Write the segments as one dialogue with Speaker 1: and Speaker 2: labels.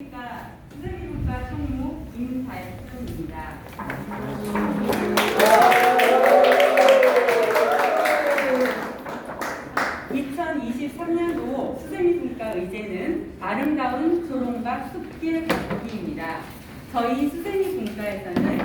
Speaker 1: 그러니까 수석이국가 총무 임달성입니다. 2023년도 수세미 분과 의제는 아름다운 조롱과 숲길 걷기입니다. 저희 수세미 분과에서는 이의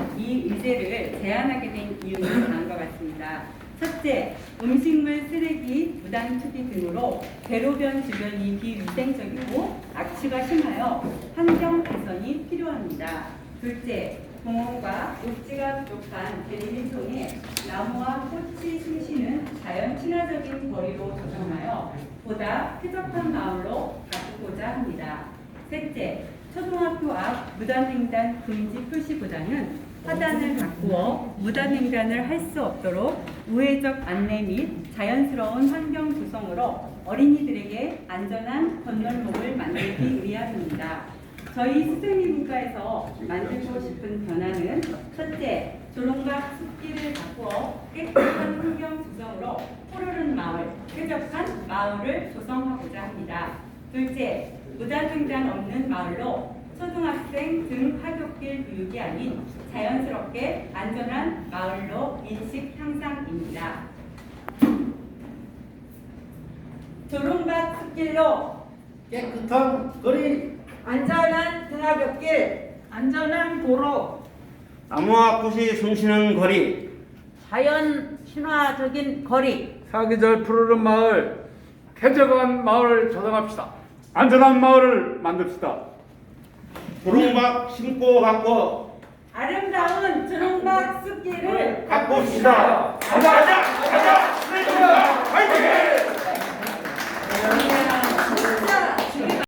Speaker 1: 제안하게 된 이유는 다음과 같습니다. 첫째, 음식물 쓰레기, 무단 투기 등으로 대로변 주변이 비위생적이고 악취가 심하여 환경 개선이 필요합니다. 둘째, 공원과 녹지가 부족한 대리민송에 나무와 꽃이 숨쉬는 자연 친화적인 거리로 조성하여 보다 쾌적한 마을로 바꾸고자 합니다. 셋째, 초등학교 앞 무단횡단 금지 표시보다는 화단을 바꾸어 무단횡단을 할 수 없도록 우회적 안내 및 자연스러운 환경 조성으로 어린이들에게 안전한 건널목을 만들기 위함입니다. 저희 수생미 문과에서 만들고 싶은 변화는 첫째, 조롱각 숲길을 바꾸어 깨끗한 환경 조성으로 푸르른 마을, 쾌적한 마을을 조성하고자 합니다. 둘째, 무단횡단 없는 마을로 초등학생 등 하굣길 교육이 아닌 자연스럽게 안전한 마을로 인식 향상입니다. 조롱각 숲길로
Speaker 2: 깨끗한 거리.
Speaker 3: 안전한 등하굣길, 안전한 도로,
Speaker 4: 나무와 꽃이 숨쉬는 거리.
Speaker 3: 자연 친화적인 거리,
Speaker 2: 사계절 푸르른 마을 쾌적한 마을을 조성합시다. 안전한 마을을 만듭시다
Speaker 4: 조롱박 심고 가꿔
Speaker 1: 아름다운 조롱박 숲길을
Speaker 4: 가꿉시다. 가자 가자 가자 화이팅!